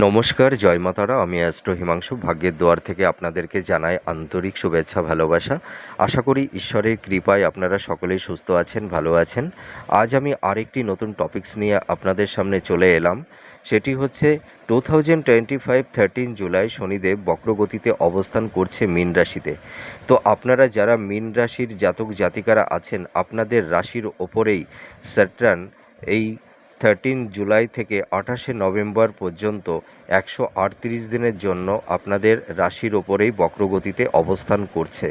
নমস্কার, জয় মাতারা। আমি অ্যাস্ট্রো হিমাংশু। ভাগ্যের দুয়ার থেকে আপনাদেরকে জানাই আন্তরিক শুভেচ্ছা, ভালোবাসা। আশা করি ঈশ্বরের কৃপায় আপনারা সকলেই সুস্থ আছেন, ভালো আছেন। আজ আমি আরেকটি নতুন টপিকস নিয়ে আপনাদের সামনে চলে এলাম। সেটি হচ্ছে two thousand twenty five thirteen July Shanidev বক্রগতিতে অবস্থান করছে মীন রাশিতে। তো আপনারা যারা মীন রাশির জাতক জাতিকারা আছেন, আপনাদের রাশির ওপরেই স্যাট্রান এই থার্টিন জুলাই থেকে আঠাশে নভেম্বর পর্যন্ত একশো আটত্রিশ দিনের জন্য আপনাদের রাশির ওপরেই বক্রগতিতে অবস্থান করছে।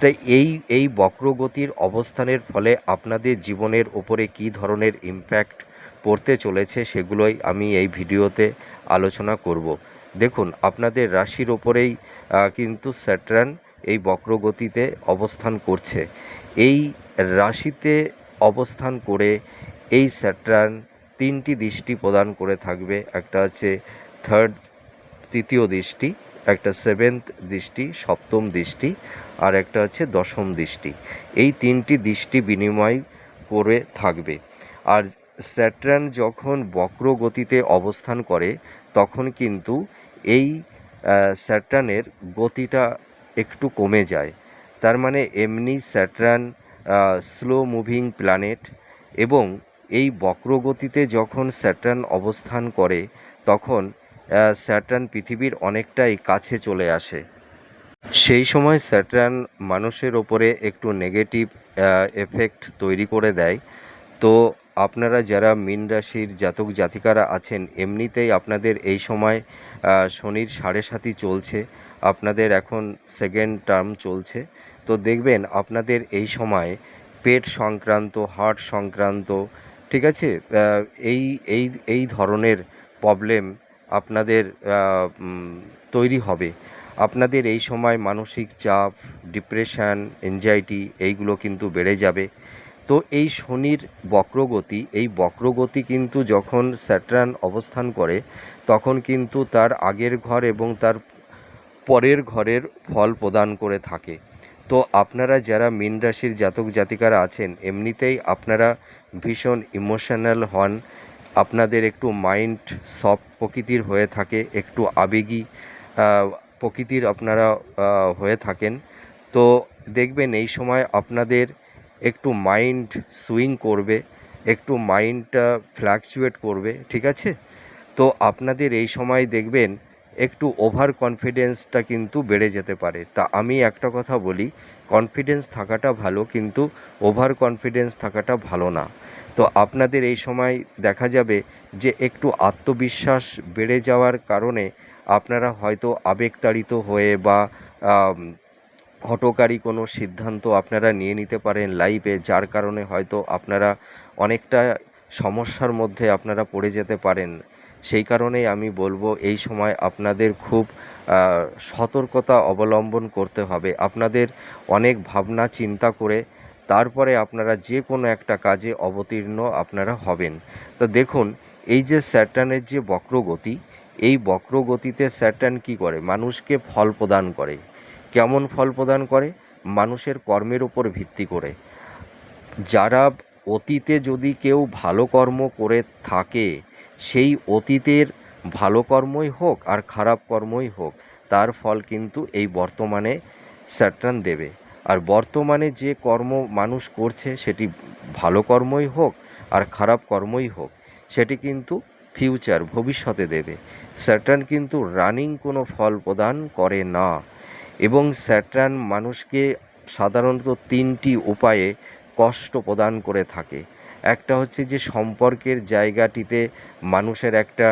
তাই এই এই বক্রগতির অবস্থানের ফলে আপনাদের জীবনের ওপরে কী ধরনের ইম্প্যাক্ট পড়তে চলেছে সেগুলোই আমি এই ভিডিওতে আলোচনা করব। দেখুন, আপনাদের রাশির ওপরেই কিন্তু স্যাট্রান এই বক্রগতিতে অবস্থান করছে। এই রাশিতে অবস্থান করে এই স্যাট্রান তিনটি দৃষ্টি প্রদান করে থাকবে। একটা হচ্ছে থার্ড, তৃতীয় দৃষ্টি, একটা সেভেন্থ দৃষ্টি, সপ্তম দৃষ্টি, আর একটা হচ্ছে দশম দৃষ্টি। এই তিনটি দৃষ্টি বিনিময় করে থাকবে। আর স্যাট্রান যখন বক্র গতিতে অবস্থান করে, তখন কিন্তু এই স্যাট্রানের গতিটা একটু কমে যায়। তার মানে এমনি স্যাট্রান স্লো মুভিং প্ল্যানেট এবং এই বক্রগতিতে যখন স্যাটার্ন অবস্থান করে, তখন স্যাটার্ন পৃথিবীর অনেকটাই কাছে চলে আসে। সেই সময় স্যাটার্ন মানুষের ওপরে একটু নেগেটিভ এফেক্ট তৈরি করে দেয়। তো আপনারা যারা মীন রাশির জাতক জাতিকারা আছেন, এমনিতেই আপনাদের এই সময় শনির সাড়ে সাতি চলছে। আপনাদের এখন সেকেন্ড টার্ম চলছে। তো দেখবেন, আপনাদের এই সময় পেট সংক্রান্ত হার্ট সংক্রান্ত ঠিক আছে? এই এই এই ধরনের প্রবলেম আপনাদের তৈরি হবে। আপনাদের এই সময় মানসিক চাপ ডিপ্রেশন এনজাইটি এইগুলো কিন্তু বেড়ে যাবে। তো এই শনির বক্রগতি, এই বক্রগতি কিন্তু যখন স্যাট্রান অবস্থান করে, তখন কিন্তু তার আগের ঘর এবং তার পরের ঘরের ফল প্রদান করে থাকে। তো আপনারা যারা মীন রাশির জাতক জাতিকারা আছেন, এমনিতেই আপনারা ভীষণ ইমোশনাল হন। আপনাদের একটু মাইন্ড সফট প্রকৃতির হয়ে থাকে, একটু আবেগী প্রকৃতির আপনারা হয়ে থাকেন। তো দেখবেন এই সময় আপনাদের একটু মাইন্ড সুইং করবে, একটু মাইন্ডটা ফ্ল্যাকচুয়েট করবে, ঠিক আছে? তো আপনাদের এই সময় দেখবেন একটু ওভার কনফিডেন্সটা কিন্তু বেড়ে যেতে পারে। তা আমি একটা কথা বলি কনফিডেন্স থাকাটা ভালো কিন্তু ওভার কনফিডেন্স থাকাটা ভালো না। তো আপনাদের এই সময় দেখা যাবে যে একটু আত্মবিশ্বাস বেড়ে যাওয়ার কারণে আপনারা হয়তো আবেগতাড়িত হয়ে বা আম, হঠকারী কোনো সিদ্ধান্ত আপনারা নিয়ে নিতে পারেন লাইফে যার কারণে হয়তো আপনারা অনেকটা সমস্যার মধ্যে আপনারা পড়ে যেতে পারেন। সেই কারণেই আমি বলব, এই সময় আপনাদের খুব সতর্কতা অবলম্বন করতে হবে। আপনাদের অনেক ভাবনা, চিন্তা করে তারপরে আপনারা যে কোনো একটা কাজে অবতীর্ণ আপনারা হবেন। তো দেখুন, এই যে স্যাটার্নের যে বক্রগতি, এই বক্রগতিতে স্যাটার্ন কী করে? মানুষকে ফল প্রদান করে। কেমন ফল প্রদান করে? মানুষের কর্মের উপর ভিত্তি করে। যারা অতীতে যদি কেউ ভালো কর্ম করে থাকে সেই অতীতের ভালো কর্মই হোক আর খারাপ কর্মই হোক, তার ফল কিন্তু এই বর্তমানে স্যাট্রান দেবে। আর বর্তমানে যে কর্ম মানুষ করছে, সেটি ভালো কর্মই হোক আর খারাপ কর্মই হোক, সেটি কিন্তু ফিউচার, ভবিষ্যতে দেবে। স্যাটার্ন কিন্তু রানিং কোনো ফল প্রদান করে না এবং স্যাটার্ন মানুষকে সাধারণত তিনটি উপায়ে কষ্ট প্রদান করে থাকে। একটা হচ্ছে যে সম্পর্কের জায়গাটিতে মানুষের একটা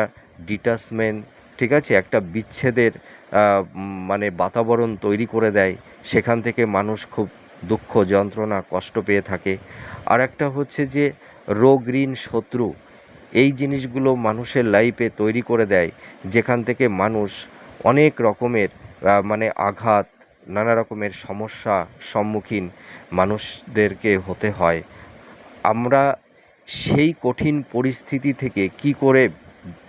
ডিটাচমেন্ট ঠিক আছে? একটা বিচ্ছেদের মানে বাতাবরণ তৈরি করে দেয়। সেখান থেকে মানুষ খুব দুঃখ, যন্ত্রণা, কষ্ট পেয়ে থাকে। আর একটা হচ্ছে যে রোগ ঋণ শত্রু, এই জিনিসগুলো মানুষের লাইফে তৈরি করে দেয়। যেখান থেকে মানুষ অনেক রকমের মানে আঘাত, নানা রকমের সমস্যা সম্মুখীন মানুষদেরকে হতে হয়। আমরা সেই কঠিন পরিস্থিতি থেকে কি করে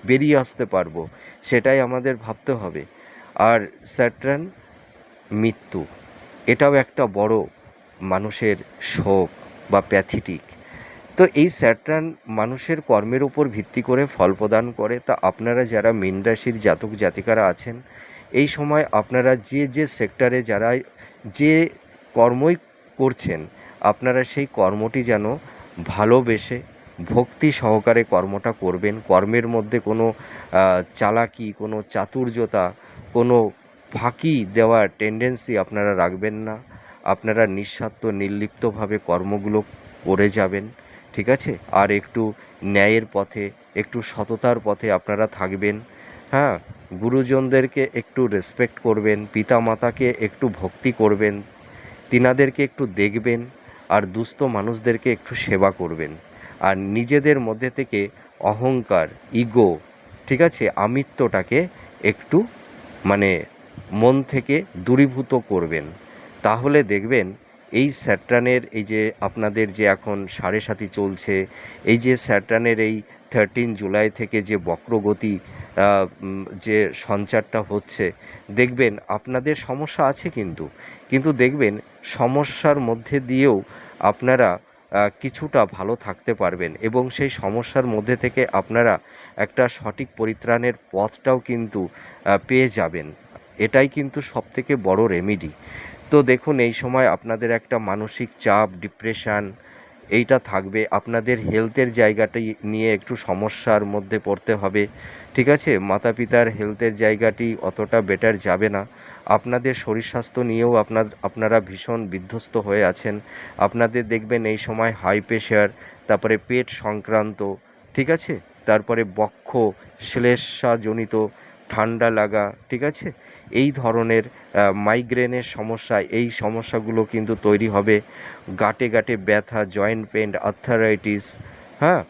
বেরিয়ে আসতে পারব, সেটাই আমাদের ভাবতে হবে। আর স্যাট্রান, মৃত্যু, এটাও একটা বড় মানুষের শোক বা প্যাথিটিক। তো এই স্যাটার্ন মানুষের কর্মের উপর ভিত্তি করে ফল প্রদান করে। তা আপনারা যারা মীন রাশির জাতক জাতিকারা আছেন, এই সময় আপনারা যে যে সেক্টরে যারা, যে কর্মই করছেন, আপনারা সেই কর্মটি যেন ভালোবেসে ভক্তি সহকারে কর্মটা করবেন। কর্মের মধ্যে কোনো চালাকি, কোনো চাতুর্যতা, কোনো ফাঁকি দেওয়ার টেন্ডেন্সি আপনারা রাখবেন না। আপনারা নিঃস্বার্থ, নির্লিপ্তভাবে কর্মগুলো করে যাবেন, ঠিক আছে? আর একটু ন্যায়ের পথে, একটু সততার পথে আপনারা থাকবেন হ্যাঁ? গুরুজনদেরকে একটু রেসপেক্ট করবেন, পিতামাতাকে একটু ভক্তি করবেন, তিনাদেরকে একটু দেখবেন আর দুস্থ মানুষদেরকে একটু সেবা করবেন। আর নিজেদের মধ্যে থেকে অহংকার, ইগো, ঠিক আছে, আমিত্বটাকে একটু মানে মন থেকে দূরীভূত করবেন। তাহলে দেখবেন এই স্যাট্রানের এই যে আপনাদের যে এখন সাড়ে সাথী চলছে, এই যে স্যাট্রানের এই থার্টিন জুলাই থেকে যে বক্রগতি যে সঞ্চারটা হচ্ছে, দেখবেন আপনাদের সমস্যা আছে কিন্তু। কিন্তু দেখবেন সমস্যার মধ্যে দিয়েও আপনারা কিছুটা ভালো থাকতে পারবেন এবং সেই সমস্যার মধ্যে থেকে আপনারা একটা সঠিক পরিত্রাণের পথটাও কিন্তু পেয়ে যাবেন। এটাই কিন্তু সবথেকে বড় রেমিডি তো দেখুন, এই সময় আপনাদের একটা মানসিক চাপ ডিপ্রেশান এইটা থাকবে। আপনাদের হেলথের জায়গাটি নিয়ে একটু সমস্যার মধ্যে পড়তে হবে। ঠিক আছে? মাতা পিতার হেলথের জায়গাটি অতটা বেটার যাবে না। আপনাদের শরীর স্বাস্থ্য নিয়েও আপনার, আপনারা ভীষণ বিধ্বস্ত হয়ে আছেন। আপনাদের দেখবেন এই সময় হাই প্রেশার তারপরে পেট সংক্রান্ত, ঠিক আছে? তারপরে বক্ষ শ্লেষাজনিত, ঠান্ডা লাগা, ঠিক আছে? এই ধরনের মাইগ্রেনের সমস্যা, এই সমস্যাগুলো কিন্তু তৈরি হবে। গাঁটে গাঁটে ব্যথা জয়েন্ট পেন আর্থারাইটিস হ্যাঁ?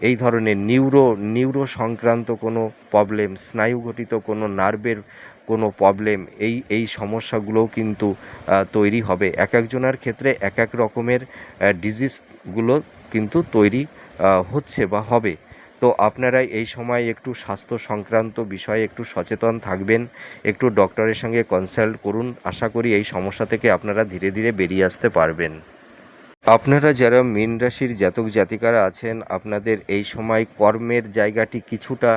এই ধরনের নিউরো নিউরো সংক্রান্ত কোনো প্রবলেম স্নায়ুঘটিত কোনো নার্ভের কোনো প্রবলেম এই এই সমস্যাগুলোও কিন্তু তৈরি হবে। এক একজনের ক্ষেত্রে এক এক রকমের ডিজিজগুলো কিন্তু তৈরি হচ্ছে বা হবে। তো আপনারা এই সময় একটু স্বাস্থ্য সংক্রান্ত বিষয়ে একটু সচেতন থাকবেন, একটু ডক্টরের সঙ্গে কনসাল্ট করুন। আশা করি এই সমস্যা থেকে আপনারা ধীরে ধীরে বেরিয়ে আসতে পারবেন। আপনারা যারা মীন রাশির জাতক জাতিকারা আছেন, আপনাদের এই সময় কর্মের জায়গাটি কিছুটা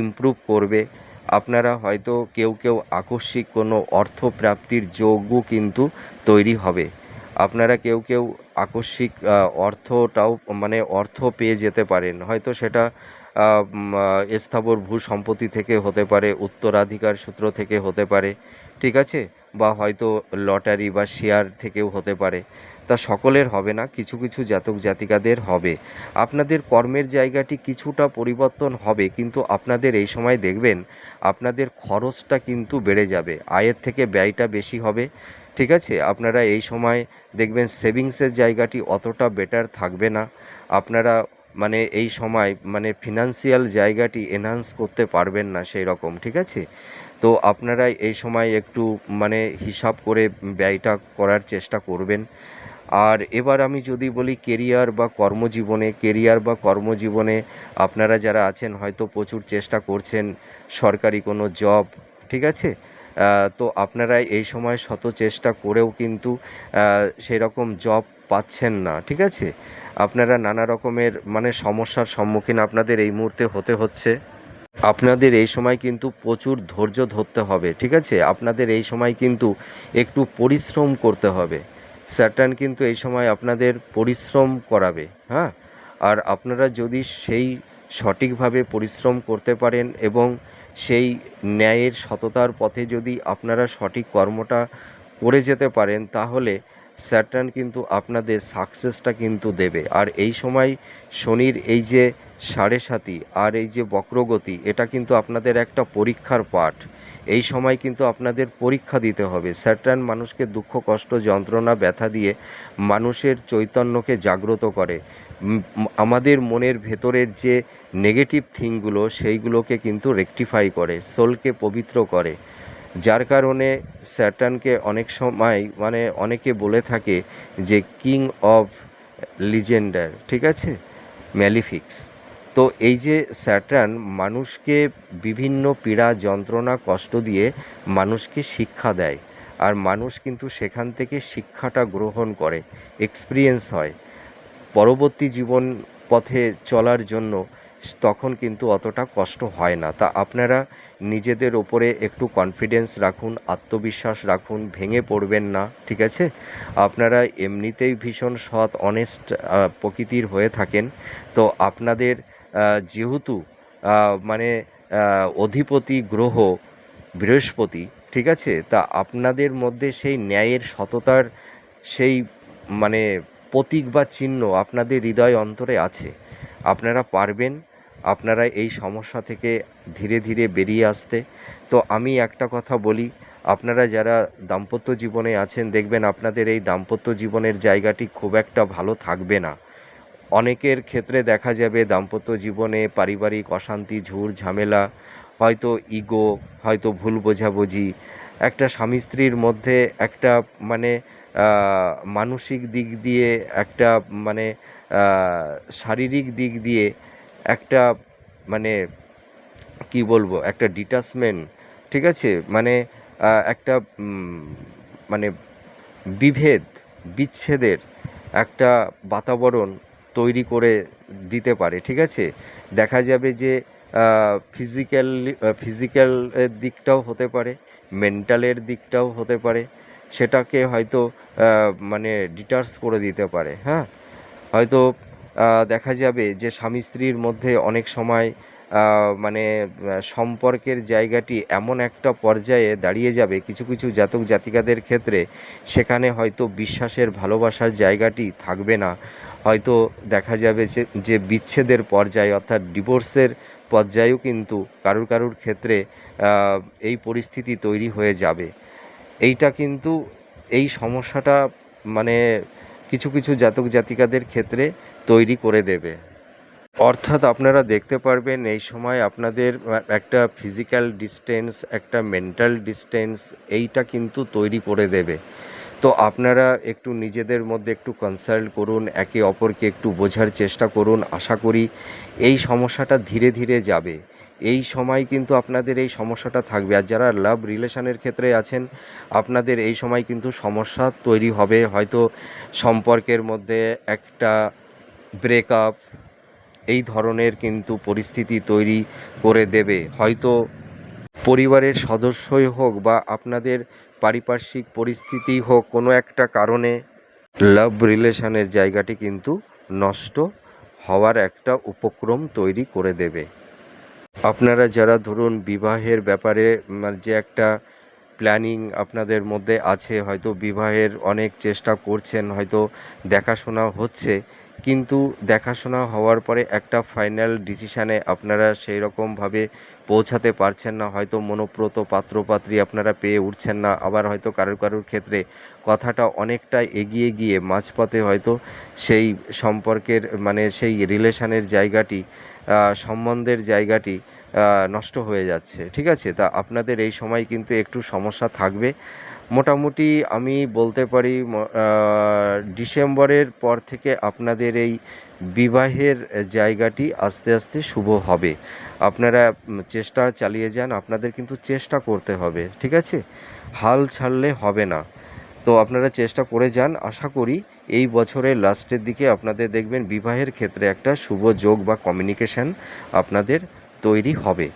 ইমপ্রুভ করবে। আপনারা হয়তো কেউ কেউ আকস্মিক কোনো অর্থ প্রাপ্তির যোগও কিন্তু তৈরি হবে। আপনারা কেউ কেউ আকস্মিক অর্থটাও মানে অর্থ পেয়ে যেতে পারেন। হয়তো সেটা স্থাবর ভূ সম্পত্তি থেকে হতে পারে, উত্তরাধিকার সূত্র থেকে হতে পারে, ঠিক আছে? বা হয়তো লটারি বা শেয়ার থেকেও হতে পারে। তা সকলের হবে না, কিছু কিছু জাতক জাতিকাদের হবে। আপনাদের কর্মের জায়গাটি কিছুটা পরিবর্তন হবে, কিন্তু আপনাদের এই সময় দেখবেন, আপনাদের খরচটা কিন্তু বেড়ে যাবে, আয়ের থেকে ব্যয়টা বেশি হবে। ঠিক আছে? আপনারা এই সময় দেখবেন সেভিংসের জায়গাটি অতটা বেটার থাকবে না। আপনারা মানে এই সময় মানে ফিনান্সিয়াল জায়গাটি এনহান্স করতে পারবেন না সেই রকম ঠিক আছে? তো আপনারা এই সময় একটু মানে হিসাব করে ব্যয়টা করার চেষ্টা করবেন। আর এবার আমি যদি বলি কেরিয়ার বা কর্মজীবনে কেরিয়ার বা কর্মজীবনে আপনারা যারা আছেন হয়তো প্রচুর চেষ্টা করছেন সরকারি কোনো জব ঠিক আছে? তো আপনারা এই সময় শত চেষ্টা করেও কিন্তু আহ, সেই রকম জব পাচ্ছেন না ঠিক আছে? আপনারা নানা রকমের মানে সমস্যার সম্মুখীন আপনাদের এই মুহূর্তে হতে হচ্ছে। আপনাদের এই সময় কিন্তু প্রচুর ধৈর্য ধরতে হবে ঠিক আছে? আপনাদের এই সময় কিন্তু একটু পরিশ্রম করতে হবে। স্যাটার্ন কিন্তু এই সময় আপনাদের পরিশ্রম করাবে হ্যাঁ? আর আপনারা যদি সেই সঠিকভাবে পরিশ্রম করতে পারেন এবং সেই ন্যায়ের সততার পথে যদি আপনারা সঠিক কর্মটা করে যেতে পারেন, তাহলে স্যাটার্ন কিন্তু আপনাদের সাকসেসটা কিন্তু দেবে। আর এই সময় শনির এই যে সাড়ে সাতি আর এই যে বক্রগতি, এটা কিন্তু আপনাদের একটা পরীক্ষার পাঠ। এই সময় কিন্তু আপনাদের পরীক্ষা দিতে হবে। স্যাটার্ন মানুষকে দুঃখ, কষ্ট, যন্ত্রণা, ব্যথা দিয়ে মানুষের চৈতন্যকে জাগ্রত করে। আমাদের মনের ভেতরের যে নেগেটিভ থিংগুলো সেইগুলোকে কিন্তু রেকটিফাই করে সোলকে পবিত্র করে। যার কারণে স্যাটার্নকে অনেক সময় মানে অনেকে বলে থাকে যে কিং অফ লিজেন্ডার ঠিক আছে? ম্যালিফিক্স তো এই যে স্যাটার্ন, মানুষকে বিভিন্ন পীড়া যন্ত্রণা কষ্ট দিয়ে মানুষকে শিক্ষা দেয়। আর মানুষ কিন্তু সেখান থেকে শিক্ষাটা গ্রহণ করে এক্সপিরিয়েন্স হয়। পরবর্তী জীবন পথে চলার জন্য তখন কিন্তু অতটা কষ্ট হয় না। তা আপনারা নিজেদের ওপরে একটু কনফিডেন্স রাখুন, আত্মবিশ্বাস রাখুন, ভেঙে পড়বেন না, ঠিক আছে? আপনারা এমনিতেই ভীষণ সৎ অনেস্ট প্রকৃতির হয়ে থাকেন। তো আপনাদের যেহেতু মানে অধিপতি গ্রহ বৃহস্পতি, ঠিক আছে? তা আপনাদের মধ্যে সেই ন্যায়ের সততার সেই মানে প্রতীক বা চিহ্ন আপনাদের হৃদয় অন্তরে আছে। আপনারা পারবেন, আপনারা এই সমস্যা থেকে ধীরে ধীরে বেরিয়ে আসতে। তো আমি একটা কথা বলি, আপনারা যারা দাম্পত্য জীবনে আছেন, দেখবেন আপনাদের এই দাম্পত্য জীবনের জায়গাটি খুব একটা ভালো থাকবে না। অনেকের ক্ষেত্রে দেখা যাবে দাম্পত্য জীবনে পারিবারিক অশান্তি ঝুর ঝামেলা, হয়তো ইগো, হয়তো ভুল বোঝাবুঝি, একটা স্বামী স্ত্রীর মধ্যে একটা মানে মানসিক দিক দিয়ে একটা মানে শারীরিক দিক দিয়ে একটা মানে কি বলব, একটা ডিটাচমেন্ট ঠিক আছে? মানে একটা মানে বিভেদ, বিচ্ছেদের একটা বাতাবরণ তৈরি করে দিতে পারে, ঠিক আছে? দেখা যাবে যে ফিজিক্যাল ফিজিক্যাল দিকটাও হতে পারে মেন্টালের দিকটাও হতে পারে, সেটাকে হয়তো মানে ডিটার্স করে দিতে পারে হ্যাঁ? হয়তো দেখা যাবে যে স্বামী স্ত্রীর মধ্যে অনেক সময় মানে সম্পর্কের জায়গাটি এমন একটা পর্যায়ে দাঁড়িয়ে যাবে, কিছু কিছু জাতক জাতিকাদের ক্ষেত্রে, সেখানে হয়তো বিশ্বাসের, ভালোবাসার জায়গাটি থাকবে না। হয়তো দেখা যাবে যে যে বিচ্ছেদের পর্যায়ে অর্থাৎ ডিভোর্সের পর্যায়েও কিন্তু কারুর কারুর ক্ষেত্রে এই পরিস্থিতি তৈরি হয়ে যাবে। এইটা কিন্তু এই সমস্যাটা মানে কিছু কিছু জাতক জাতিকাদের ক্ষেত্রে তৈরি করে দেবে। অর্থাৎ আপনারা দেখতে পারবেন এই সময় আপনাদের একটা ফিজিক্যাল ডিস্টেন্স একটা মেন্টাল ডিস্টেন্স এইটা কিন্তু তৈরি করে দেবে। তো আপনারা একটু নিজেদের মধ্যে একটু কনসাল্ট করুন, একে অপরকে একটু বোঝার চেষ্টা করুন। আশা করি এই সমস্যাটা ধীরে ধীরে যাবে। এই সময় কিন্তু আপনাদের এই সমস্যাটা থাকবে। আর যারা লাভ রিলেশনের ক্ষেত্রে আছেন, আপনাদের এই সময় কিন্তু সমস্যা তৈরি হবে। হয়তো সম্পর্কের মধ্যে একটা ব্রেকআপ এই ধরনের কিন্তু পরিস্থিতি তৈরি করে দেবে। হয়তো পরিবারের সদস্যই হোক বা আপনাদের পারিপার্শ্বিক পরিস্থিতি হোক কোনো একটা কারণে লাভ রিলেশনের জায়গাটি কিন্তু নষ্ট হওয়ার একটা উপক্রম তৈরি করে দেবে। আপনারা যারা ধরুন বিবাহের ব্যাপারে মানে যে একটা প্ল্যানিং আপনাদের মধ্যে আছে, হয়তো বিবাহের অনেক চেষ্টা করছেন, হয়তো দেখাশোনা হচ্ছে কিন্তু দেখাশোনা হওয়ার পরে একটা ফাইনাল ডিসিশানে আপনারা সেই রকমভাবে পৌঁছাতে পারছেন না, হয়তো মনোপ্রত পাত্রপাত্রী আপনারা পেয়ে উঠছেন না, আবার হয়তো কারোর কারোর ক্ষেত্রে কথাটা অনেকটা এগিয়ে গিয়ে মাঝপথে হয়তো সেই সম্পর্কের মানে সেই রিলেশনের জায়গাটি সম্বন্ধের জায়গাটি নষ্ট হয়ে যাচ্ছে। ঠিক আছে? তা আপনাদের এই সময় কিন্তু একটু সমস্যা থাকবে। মোটামুটি আমি বলতে পারি ডিসেম্বরের পর থেকে আপনাদের এই বিবাহের জায়গাটি আস্তে আস্তে শুভ হবে। আপনারা চেষ্টা চালিয়ে যান, আপনাদের কিন্তু চেষ্টা করতে হবে, ঠিক আছে? হাল ছাড়লে হবে না। তো আপনারা চেষ্টা করে যান, আশা করি এই বছরের লাস্টের দিকে আপনাদের দেখবেন বিবাহের ক্ষেত্রে একটা শুভ যোগ বা কমিউনিকেশন আপনাদের তৈরি হবে।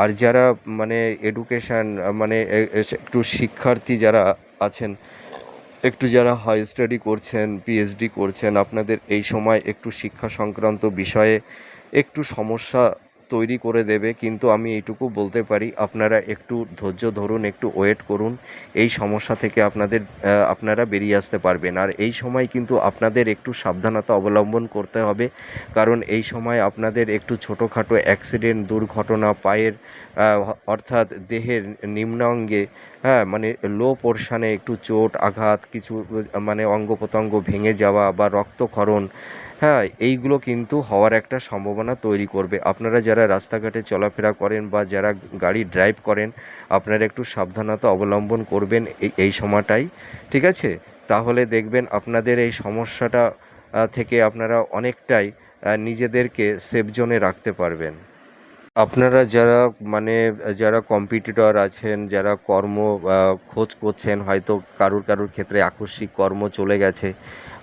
আর যারা মানে এডুকেশান মানে একটু শিক্ষার্থী যারা আছেন, একটু যারা হাই স্টাডি করছেন পিএইচডি করছেন, আপনাদের এই সময় একটু শিক্ষা সংক্রান্ত বিষয়ে একটু সমস্যা তৈরি করে দেবে, কিন্তু আমি এইটুকু বলতে পারি, আপনারা একটু ধৈর্য ধরুন, একটু ওয়েট করুন, এই সমস্যা থেকে আপনাদের আপনারা বেরিয়ে আসতে পারবেন। আর এই সময় কিন্তু আপনাদের একটু সাবধানতা অবলম্বন করতে হবে, কারণ এই সময় আপনাদের একটু ছোটোখাটো অ্যাক্সিডেন্ট, দুর্ঘটনা, পায়ের অর্থাৎ দেহের নিম্নাঙ্গে হ্যাঁ মানে লো পোর্শনে একটু চোট, আঘাত, কিছু মানে অঙ্গ প্রত্যঙ্গ ভেঙে যাওয়া বা রক্তক্ষরণ হ্যাঁ এইগুলো কিন্তু হওয়ার একটা সম্ভাবনা তৈরি করবে। আপনারা যারা রাস্তাঘাটে চলাফেরা করেন বা যারা গাড়ি ড্রাইভ করেন, আপনারা একটু সাবধানতা অবলম্বন করবেন এই সময়টাই, ঠিক আছে? তাহলে দেখবেন আপনাদের এই সমস্যাটা থেকে আপনারা অনেকটাই নিজেদেরকে সেফ জোনে রাখতে পারবেন। আপনারা যারা মানে যারা কম্পিটিটর আছেন, যারা কর্ম খোঁজ করছেন, হয়তো কারুর কারুর ক্ষেত্রে আকস্মিক কর্ম চলে গেছে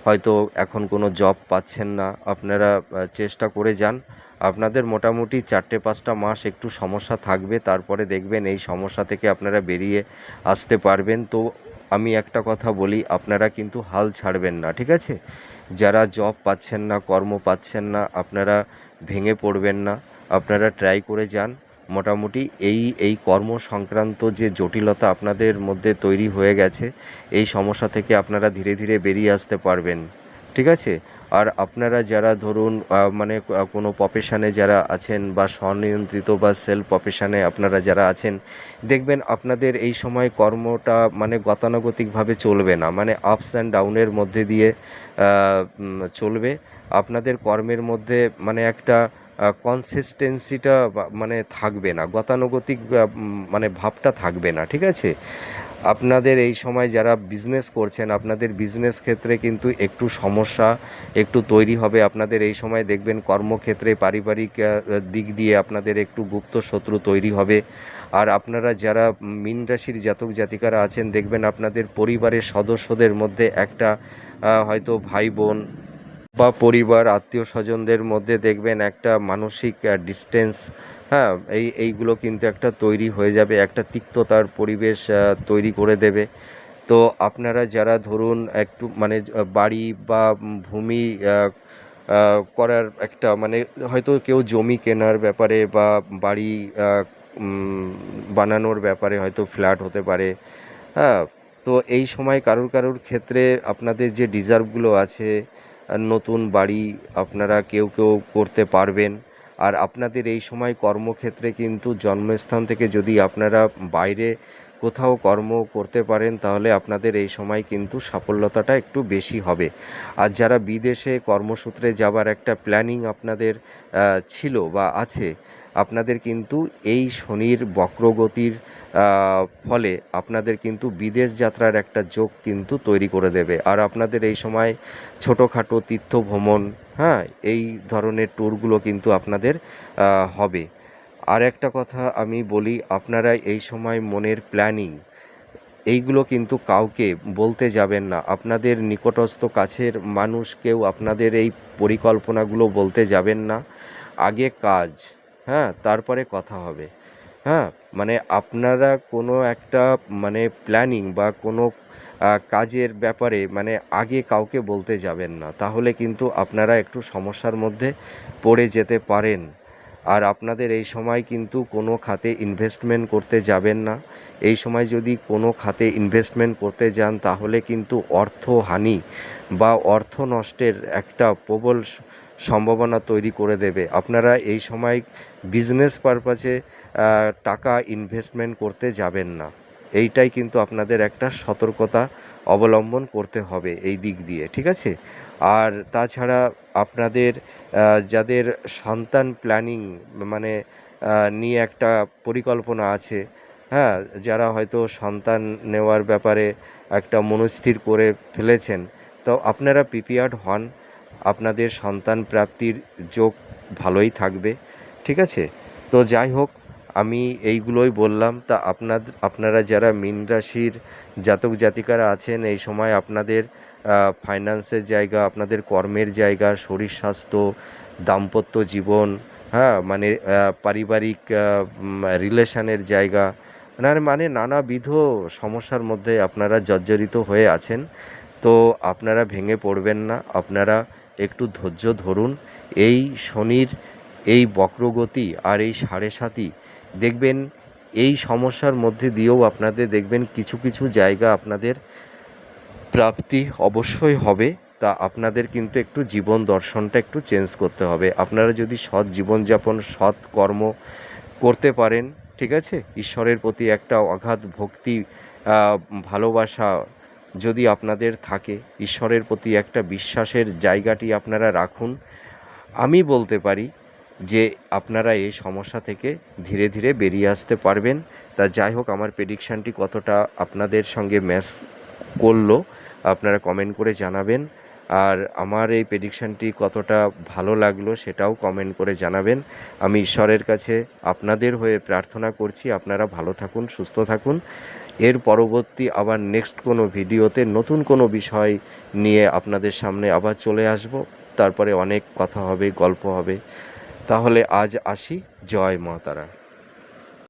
হয়তো এখন কোনো জব পাচ্ছেন না, আপনারা চেষ্টা করে যান। আপনাদের মোটামুটি চারটে পাঁচটা মাস একটু সমস্যা থাকবে, তারপরে দেখবেন এই সমস্যা থেকে আপনারা বেরিয়ে আসতে পারবেন। তো আমি একটা কথা বলি, আপনারা কিন্তু হাল ছাড়বেন না, ঠিক আছে? যারা জব পাচ্ছেন না, কর্ম পাচ্ছেন না, আপনারা ভেঙে পড়বেন না। আপনারা ট্রাই করে যান। মোটামুটি এই এই কর্ম সংক্রান্ত যে জটিলতা আপনাদের মধ্যে তৈরি হয়ে গেছে, এই সমস্যা থেকে আপনারা ধীরে ধীরে বেরিয়ে আসতে পারবেন। ঠিক আছে? আর আপনারা যারা ধরুন মানে কোনো প্রফেশনে যারা আছেন বা স্বনিয়ন্ত্রিত বা সেলফ প্রফেশনে আপনারা যারা আছেন, দেখবেন আপনাদের এই সময় কর্মটা মানে গতানুগতিকভাবে চলবে না। মানে আপস অ্যান্ড ডাউনের মধ্যে দিয়ে চলবে। আপনাদের কর্মের মধ্যে মানে একটা কনসিস্টেন্সিটা মানে থাকবে না, গতানুগতিক মানে ভাবটা থাকবে না, ঠিক আছে? আপনাদের এই সময় যারা বিজনেস করছেন, আপনাদের বিজনেস ক্ষেত্রে কিন্তু একটু সমস্যা একটু তৈরি হবে। আপনাদের এই সময় দেখবেন কর্মক্ষেত্রে পারিবারিক দিক দিয়ে আপনাদের একটু গুপ্ত শত্রু তৈরি হবে। আর আপনারা যারা মীন রাশির জাতক জাতিকারা আছেন, দেখবেন আপনাদের পরিবারের সদস্যদের মধ্যে একটা হয়তো ভাই বোন বা পরিবার, আত্মীয় স্বজনদের মধ্যে দেখবেন একটা মানসিক ডিস্টেন্স হ্যাঁ এই, এইগুলো কিন্তু একটা তৈরি হয়ে যাবে, একটা তিক্ততার পরিবেশ তৈরি করে দেবে। তো আপনারা যারা ধরুন একটু মানে বাড়ি বা ভূমি করার একটা মানে হয়তো কেউ জমি কেনার ব্যাপারে বা বাড়ি বানানোর ব্যাপারে হয়তো ফ্ল্যাট হতে পারে হ্যাঁ তো এই সময় কারোর কারোর ক্ষেত্রে আপনাদের যে ডিজার্ভগুলো আছে নতুন বাড়ি আপনারা কেউ কেউ করতে পারবেন। আর আপনাদের এই সময় কর্মক্ষেত্রে কিন্তু জন্মস্থান থেকে যদি আপনারা বাইরে কোথাও কর্ম করতে পারেন, তাহলে আপনাদের এই সময় কিন্তু সাফল্যতাটা একটু বেশি হবে। আর যারা বিদেশে কর্মসূত্রে যাবার একটা প্ল্যানিং আপনাদের ছিল বা আছে আপনাদের কিন্তু এই শনির বক্রগতির ফলে আপনাদের কিন্তু বিদেশ যাত্রার একটা যোগ কিন্তু তৈরি করে দেবে। আর আপনাদের এই সময় ছোটোখাটো তীর্থ ভ্রমণ হ্যাঁ এই ধরনের ট্যুরগুলো কিন্তু আপনাদের হবে। আর একটা কথা আমি বলি, আপনারা এই সময় মনের প্ল্যানিং এইগুলো কিন্তু কাউকে বলতে যাবেন না। আপনাদের নিকটস্থ কাছের মানুষকেও আপনাদের এই পরিকল্পনাগুলো বলতে যাবেন না। আগে কাজ হ্যাঁ তারপরে কথা হবে। হ্যাঁ মানে আপনারা কোনো একটা মানে প্ল্যানিং বা কোনো কাজের ব্যাপারে মানে আগে কাউকে বলতে যাবেন না। তাহলে কিন্তু আপনারা একটু সমস্যার মধ্যে পড়ে যেতে পারেন। আর আপনাদের এই সময় কিন্তু কোনো খাতে ইনভেস্টমেন্ট করতে যাবেন না। এই সময় যদি কোনো খাতে ইনভেস্টমেন্ট করতে যান, তাহলে কিন্তু অর্থহানি বা অর্থ নষ্টের একটা প্রবল সম্ভাবনা তৈরি করে দেবে। আপনারা এই সময় বিজনেস পারপাসে টাকা ইনভেস্টমেন্ট করতে যাবেন না। এইটাই কিন্তু আপনাদের একটা সতর্কতা অবলম্বন করতে হবে এই দিক দিয়ে, ঠিক আছে? আর তাছাড়া আপনাদের যাদের সন্তান প্ল্যানিং মানে নিয়ে একটা পরিকল্পনা আছে হ্যাঁ? যারা হয়তো সন্তান নেওয়ার ব্যাপারে একটা মনস্থির করে ফেলেছেন, তো আপনারা প্রিপেয়ার্ড হন। আপনাদের সন্তান প্রাপ্তির যোগ ভালোই থাকবে, ঠিক আছে? তো যাই হোক, আমি এইগুলোই বললাম। তা আপনার আপনারা যারা মীন রাশির জাতক জাতিকারা আছেন, এই সময় আপনাদের ফাইন্যান্সের জায়গা, আপনাদের কর্মের জায়গা, শরীর স্বাস্থ্য, দাম্পত্য জীবন হ্যাঁ মানে পারিবারিক রিলেশনের জায়গা মানে নানাবিধ সমস্যার মধ্যে আপনারা জর্জরিত হয়ে আছেন। তো আপনারা ভেঙে পড়বেন না। আপনারা একটু ধৈর্য ধরুন। এই শনির এই বক্রগতি আর এই সাড়ে সাতি, দেখবেন এই সমস্যার মধ্যে দিয়েও আপনাদের দেখবেন কিছু কিছু জায়গা আপনাদের প্রাপ্তি অবশ্যই হবে। তা আপনাদের কিন্তু একটু জীবন দর্শনটা একটু চেঞ্জ করতে হবে। আপনারা যদি সৎ জীবনযাপন, সৎ কর্ম করতে পারেন, ঠিক আছে? ঈশ্বরের প্রতি একটা অগাধ ভক্তি ভালোবাসা যদি আপনাদের থাকে, ঈশ্বরের প্রতি একটা বিশ্বাসের জায়গাটি আপনারা রাখুন। আমি বলতে পারি যে আপনারা এই সমস্যা থেকে ধীরে ধীরে বেরিয়ে আসতে পারবেন। তা যাই হোক, আমার প্রেডিকশানটি কতটা আপনাদের সঙ্গে ম্যাচ করল, আপনারা কমেন্ট করে জানাবেন। আর আমার এই প্রেডিকশানটি কতটা ভালো লাগল, সেটাও কমেন্ট করে জানাবেন। আমি ঈশ্বরের কাছে আপনাদের হয়ে প্রার্থনা করছি। আপনারা ভালো থাকুন, সুস্থ থাকুন। এর পরবর্তী আবার নেক্সট কোনো ভিডিওতে নতুন কোনো বিষয় নিয়ে আপনাদের সামনে আবার চলে আসব। তারপরে অনেক কথা হবে, গল্প হবে। তাহলে আজ আসি। জয় মা তারা।